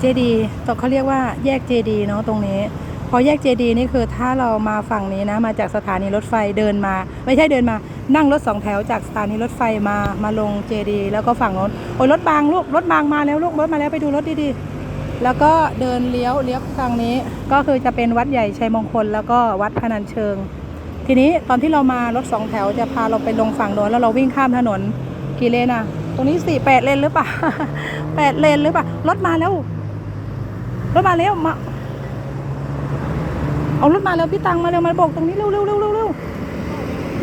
เจดีตรงเขาเรียกว่าแยกเจดีเนาะตรงนี้ พอแยกเจดีนี่คือถ้าเรามาฝั่งนี้นะ มาจากสถานีรถไฟเดินมา ไม่ใช่เดินมา นั่งรถสองแถวจากสถานีรถไฟมา มาลงเจดีแล้วก็ฝั่งโน้นโอ้ยรถบางลูก รถบางมาแล้วลูก รถมาแล้วไปดูรถดีๆ แล้วก็เดินเลี้ยวเลี้ยวทางนี้ ก็คือจะเป็นวัดใหญ่ชัยมงคล แล้วก็วัดพนัญเชิง ทีนี้ตอนที่เรามารถสองแถวจะพาเราไปลงฝั่งโน้นแล้วเราวิ่งข้ามถนนกี่เลนอะตรงนี้สี่แปดเลนหรือเปล่าแปดเลนหรือเปล่ารถมาแล้ว รถมาแล้วมา เอารถมาแล้วพี่ตังมาเร็วมาบอกตรงนี้เร็วเร็วเร็วเร็วเร็ว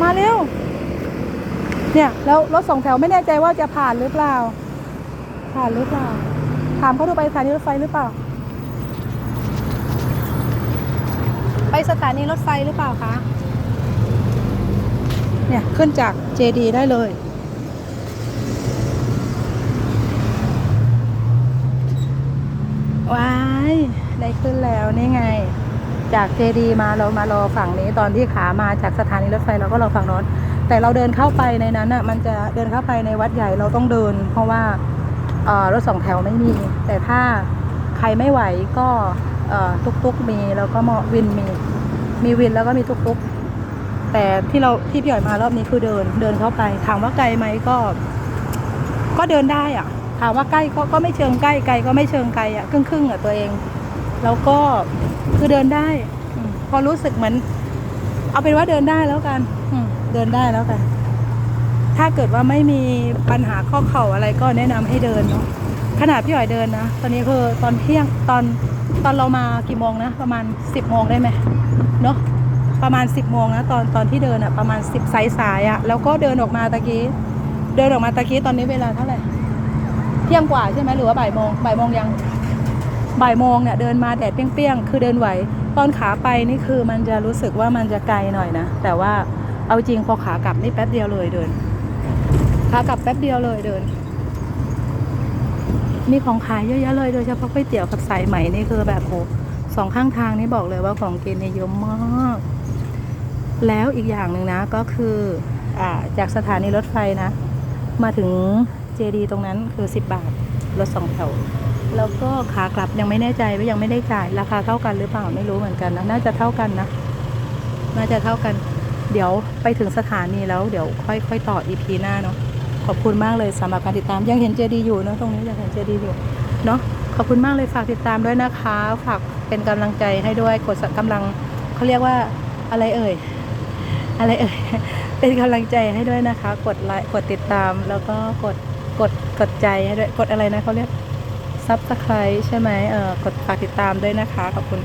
มาเร็ว เนี่ยแล้วรถสองแถวไม่แน่ใจว่าจะผ่านหรือเปล่า ผ่านหรือเปล่า ถามเขาดูไปสถานีรถไฟหรือเปล่า ไปสถานีรถไฟหรือเปล่าคะ เนี่ยขึ้นจากเจดีได้เลย ได้ ขึ้นแล้วนี่ไง จากเจดีมาเรามารอฝั่งนี้ตอนที่ขามาจากสถานีรถไฟเราก็รอฝั่งโน้นแต่เราเดินเข้าไปในนั้นอะมันจะเดินเข้าไปในวัดใหญ่เราต้องเดิน เพราะว่ารถสองแถวไม่มี แต่ถ้าใครไม่ไหวก็เอ่อตุกๆมีแล้วก็มอวินมี มีวินแล้วก็มีตุกๆแต่ที่เราที่พี่หอยมารอบนี้คือเดินเดินเข้าไปถามว่าไกลไหมก็ ก็เดินได้อะถามว่าใกล้ก็ก็ไม่เชิงใกล้ไกลก็ไม่เชิงไกลอะครึ่งครึ่งๆอะตัวเอง แล้วก็คือเดินได้อมพอรู้สึกเหมือน เอาเป็นว่าเดินได้แล้วกัน อืมเดินได้แล้วกัน ถ้าเกิดว่าไม่มีปัญหาข้อเข่าอะไรก็แนะนำให้เดินเนาะขนาดพี่หอยเดินนะตอนนี้คือตอนเที่ยงตอนตอนเรามากี่โมงนะประมาณสิบโมงได้ไหมเนาะประมาณสิบโมงนะตอนตอนที่เดินอะประมาณสิบสายสายๆอะแล้วก็เดินออกมาตะกี้เดินออกมาตะกี้ตอนนี้เวลาเท่าไหร่เที่ยงกว่าใช่ไหมหรือว่าบ่ายโมงบ่ายโมงยัง บ่ายโมงเนี่ยเดินมาแดดเปรี้ยงๆ คือเดินไหว ตอนขาไปนี่คือมันจะรู้สึกว่ามันจะไกลหน่อยนะ แต่ว่าเอาจริงพอขากลับนี่แป๊บเดียวเลยเดิน ขากลับแป๊บเดียวเลยเดิน มีของขายเยอะแยะเลยโดยเฉพาะก๋วยเตี๋ยวกับสายไหมนี่คือแบบโหสองข้างทางนี่บอกเลยว่าของกินนี่เยอะมาก แล้วอีกอย่างหนึ่งนะก็คืออ่าจากสถานีรถไฟนะ มาถึงเจดีตรงนั้นคือ 10 บาท รถสองแถว แล้วก็ขากลับยังไม่แน่ใจว่ายังไม่ได้จ่าย ราคาเท่ากันหรือเปล่าไม่รู้เหมือนกันนะน่าจะเท่ากันนะน่าจะเท่ากัน เดี๋ยวไปถึงสถานีแล้วเดี๋ยวค่อยค่อยต่อ EP หน้าเนาะขอบคุณมากเลยสำหรับการติดตามยังเห็นเจดีอยู่เนอะตรงนี้ยังเห็นเจดีอยู่เนาะขอบคุณมากเลยฝากติดตามด้วยนะคะ ฝากเป็นกำลังใจให้ด้วยกดกำลังเขาเรียกว่าอะไรเอ่ยอะไรเอ่ยเป็นกำลังใจให้ด้วยนะคะ กดไลค์กดติดตามแล้วก็กด กดกดใจให้ด้วยกดอะไรนะเขาเรียกซับสไครต์ใช่ไหมเออกดฝากติดตามด้วยนะคะ ขอบคุณ